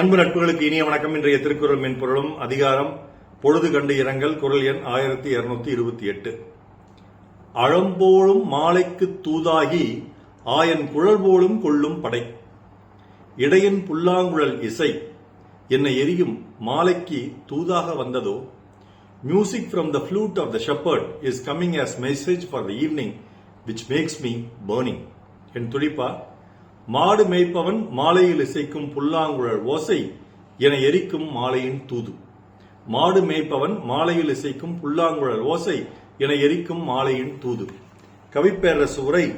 அன்பு நட்புகளுக்கு இனிய வணக்கம். இன்றைய திருக்குறள் மென்பொருளும் அதிகாரம் பொழுது கண்டு இரங்கல் குரல் எண் ஆயிரத்தி இருநூத்தி இருபத்தி எட்டு. அழம்போலும் மாலைக்கு தூதாகி ஆயன் குழல் போலும் கொள்ளும் படை. இடையன் புல்லாங்குழல் இசை என்னை எரியும் மாலைக்கு தூதாக வந்ததோ? Music from the flute of the shepherd is coming as message for the evening which makes me burning. என் துடிப்பா மாடு மேய்ப்பவன் மாலையில் இசைக்கும் புல்லாங்குழல் ஓசை என எரிக்கும் மாலையின் தூது. மாடு மேய்ப்பவன் மாலையில் இசைக்கும் புல்லாங்குழல் ஓசை என எரிக்கும் மாலையின் தூது. கவிப்பேரரசு உரை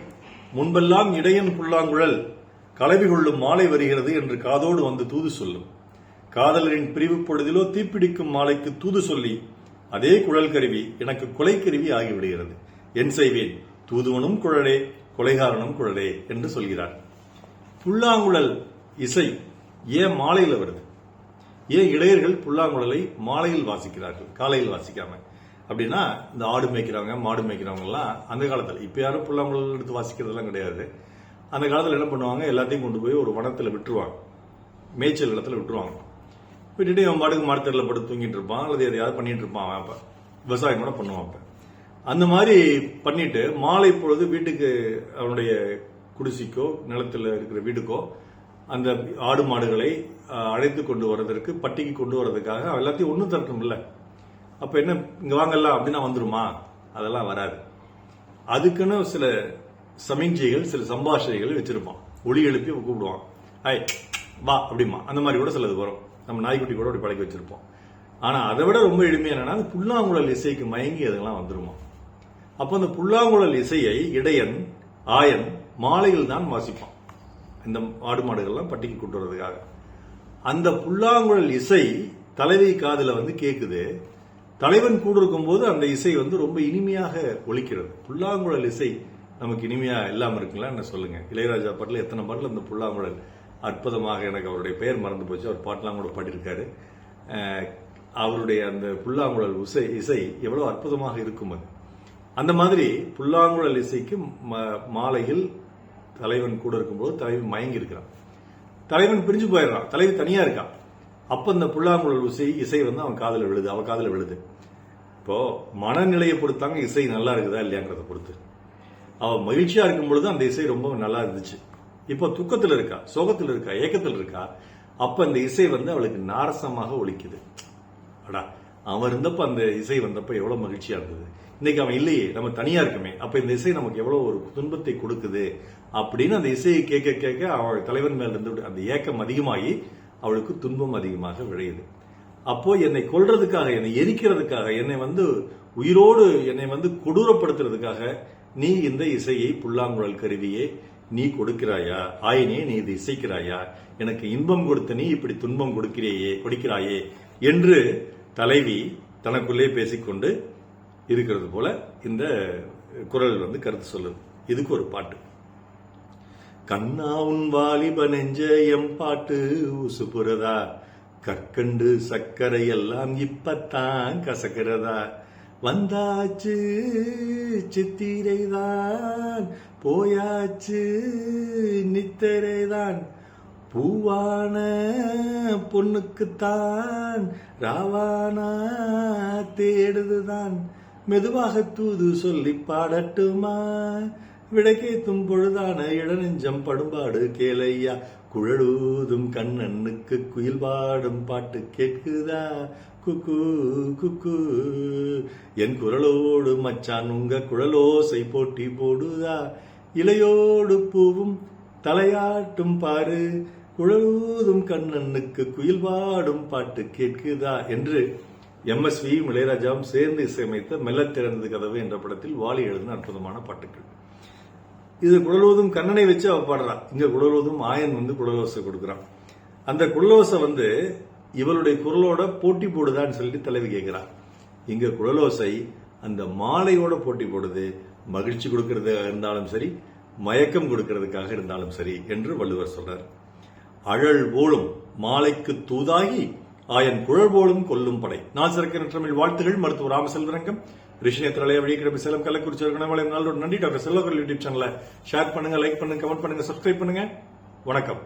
முன்பெல்லாம் இடையன் புல்லாங்குழல் கலவி கொள்ளும் மாலை வருகிறது என்று காதோடு வந்து தூது சொல்லும். காதலரின் பிரிவு பொழுதிலோ தீப்பிடிக்கும் மாலைக்கு தூது சொல்லி அதே குழல் கருவி எனக்கு கொலை கருவி ஆகிவிடுகிறது. என் செய்வேன். தூதுவனும் குழலே கொலைகாரனும் குழலே என்று சொல்கிறார். புல்லாங்குழல் இசை ஏன் மாலையில் வருது. ஏன் இளையர்கள் புல்லாங்குழலை மாலையில் வாசிக்கிறார்கள் காலையில் வாசிக்காம. அப்படின்னா இந்த ஆடு மேய்க்கிறவங்க மாடு மேய்க்கிறவங்கலாம் அந்த காலத்தில் இப்போ யாரும் புல்லாங்குழல் எடுத்து வாசிக்கிறதெல்லாம் கிடையாது. அந்த காலத்தில் என்ன பண்ணுவாங்க? எல்லாத்தையும் கொண்டு போய் ஒரு வனத்தில் விட்டுருவாங்க. மேய்ச்சல் இடத்துல விட்டுருவாங்க. விட்டுட்டு அவன் பாட்டுக்கு மரத்தில் படுத்து தூங்கிட்டு இருப்பான் அல்லது எதையாவது பண்ணிட்டு இருப்பான் அவன் விவசாயம் கூட பண்ணுவான் அப்போ. அந்த மாதிரி பண்ணிட்டு மாலை பொழுது வீட்டுக்கு அவனுடைய குடிசைக்கோ நிலத்தில் இருக்கிற வீடுக்கோ அந்த ஆடு மாடுகளை அழைத்து கொண்டு வர்றதற்கு பட்டிக்கு கொண்டு வர்றதுக்காக எல்லாத்தையும் எல்லாத்தையும் ஒன்று இல்லை அப்போ என்ன இங்கே வாங்கலாம் அப்படின்னா வந்துருமா? அதெல்லாம் வராது. அதுக்குன்னு சில சமிஞ்சைகள் சில சம்பாஷணைகள் வச்சிருப்பான் ஒளி எழுப்பி கூப்பிடுவான். ஐ வா அப்படிமா அந்த மாதிரி கூட சிலது வரும். நம்ம நாய்க்குட்டி கூட அப்படி பழக்கி வச்சிருப்போம். ஆனால் அதை விட ரொம்ப எளிமையான என்னன்னா புல்லாங்குழல் இசைக்கு மயங்கி அதெல்லாம் வந்துருமா? அப்போ அந்த புல்லாங்குழல் இசையை இடையன் ஆயன் மாலையில் தான் வாசிப்பான். இந்த ஆடு மாடுகள்லாம் பட்டிக்கு கொண்டு வர்றதுக்காக. அந்த புல்லாங்குழல் இசை தலைவி காதில் வந்து கேட்குது தலைவன் கூட இருக்கும்போது அந்த இசை வந்து ரொம்ப இனிமையாக ஒழிக்கிறது புல்லாங்குழல் இசை நமக்கு இனிமையாக இல்லாமல் இருக்குங்களா? என்ன சொல்லுங்க. இளையராஜா பாட்டில் எத்தனை பாட்டில் இந்த புல்லாங்குழல் அற்புதமாக எனக்கு அவருடைய பெயர் மறந்து போச்சு. அவர் பாட்டெலாம் கூட பாடியிருக்காரு. அவருடைய அந்த புல்லாங்குழல் இசை இசை எவ்வளோ அற்புதமாக இருக்கும் அது. அந்த மாதிரி புல்லாங்குழல் இசைக்கு மாலையில் தலைவன் கூட இருக்கும்போது தலைவன் மயங்கி இருக்கிறான் தலைவன் பிரிஞ்சு போயிடுறான். தலைவி தனியா இருக்கான் அப்ப இந்த புல்லாங்குழல் இசை இசை வந்து அவன் காதில் விழுது அவன் காதில் விழுது. இப்போ மனநிலையை பொறுத்தாங்க இசை நல்லா இருக்குதா இல்லையாங்கிறத பொறுத்து. அவ மகிழ்ச்சியா இருக்கும் பொழுது அந்த இசை ரொம்ப நல்லா இருந்துச்சு. இப்போ துக்கத்தில் இருக்கா? சோகத்தில் இருக்கா? ஏக்கத்தில் இருக்கா? அப்ப அந்த இசை வந்து அவளுக்கு நாரசமாக ஒழிக்குது அடா அவன் இருந்தப்ப அந்த இசை வந்தப்ப எவ்வளோ மகிழ்ச்சியாக இருந்தது. இன்னைக்கு அவன் இல்லையே நம்ம தனியாக இருக்குமே அப்போ இந்த இசை நமக்கு எவ்வளோ ஒரு துன்பத்தை கொடுக்குது அப்படின்னு அந்த இசையை கேட்க கேட்க அவள் தலைவன் மேல இருந்து அந்த ஏக்கம் அதிகமாகி அவளுக்கு துன்பம் அதிகமாக விளையுது அப்போ என்னை கொல்றதுக்காக என்னை எரிக்கிறதுக்காக என்னை வந்து உயிரோடு என்னை வந்து கொடூரப்படுத்துறதுக்காக நீ இந்த இசையை புல்லாங்குழல் கருவியே நீ கொடுக்கிறாயா? ஆயினே நீ இது இசைக்கிறாயா? எனக்கு இன்பம் கொடுத்த நீ இப்படி துன்பம் கொடுக்கிறேயே கொடுக்கிறாயே என்று தலைவி தனக்குள்ளே பேசிக்கொண்டு இருக்கிறது போல இந்த குரல் வந்து கருத்து சொல்லுது. இதுக்கு ஒரு பாட்டு. கண்ணா உன் வாலிப நெஞ்ச எம் பாட்டு உசுப்புறதா கற்கண்டு சர்க்கரை எல்லாம் இப்பத்தான் கசக்கிறதா? வந்தாச்சு சித்திரைதான் போயாச்சு நித்திரைதான். பூவான பொண்ணுக்குத்தான் ராவானா தேடுதுதான். மெதுவாக தூது சொல்லி பாடட்டுமா? விடக்கேத்தும் பொழுதான இடநெஞ்சம் படும்பாடு கேளையா. குழலூதும் கண்ணனுக்கு குயில் பாடும் பாட்டு கேட்குதா? குக்கு குக்கு. என் குரலோடு மச்சான் உங்க குழலோசை போட்டி போடுதா? இலையோடு பூவும் தலையாட்டும் பாரு. குழலூதும் கண்ணனுக்கு குயில் பாடும் பாட்டு கேட்குதா என்று எம்எஸ்வி இளையராஜாவும் சேர்ந்து இசையமைத்த மெல்லத் திறந்தது கதவு என்ற படத்தில் வாலி எழுதின அற்புதமான பாட்டுகள் இது குழலோதும் கண்ணனை வச்சு அவ பாடுறா. இங்க குழலோதும் ஆயன் வந்து குழலோசை கொடுக்குறான். அந்த குழலோசை வந்து இவளுடைய குரலோட போட்டி போடுதான்னு சொல்லிட்டு தலைவி கேட்கிறான் இங்க குழலோசை அந்த மாலையோட போட்டி போடுது. மகிழ்ச்சி கொடுக்கறதுக்காக இருந்தாலும் சரி மயக்கம் கொடுக்கறதுக்காக இருந்தாலும் சரி என்று வள்ளுவர் சொல்றார். அழல் போலும் மாலைக்கு தூதாகி ஆயன் குழல் போலும் கொல்லும் படை. நான் சிறக்க தமிழ் வாழ்த்துகள் மருத்துவர் ராமசெல்வரங்கம். ரிஷினேத்திரலைய வழிகிழமை சேலம் கள்ளக்குறிச்சி இருக்கணும் நாளோட நன்றி. டாக்டர் செல்வகர் யூடியூப் சேனலை ஷேர் பண்ணுங்க லைக் பண்ணுங்க கமெண்ட் பண்ணுங்க சப்ஸ்கிரைப் பண்ணுங்க. வணக்கம்.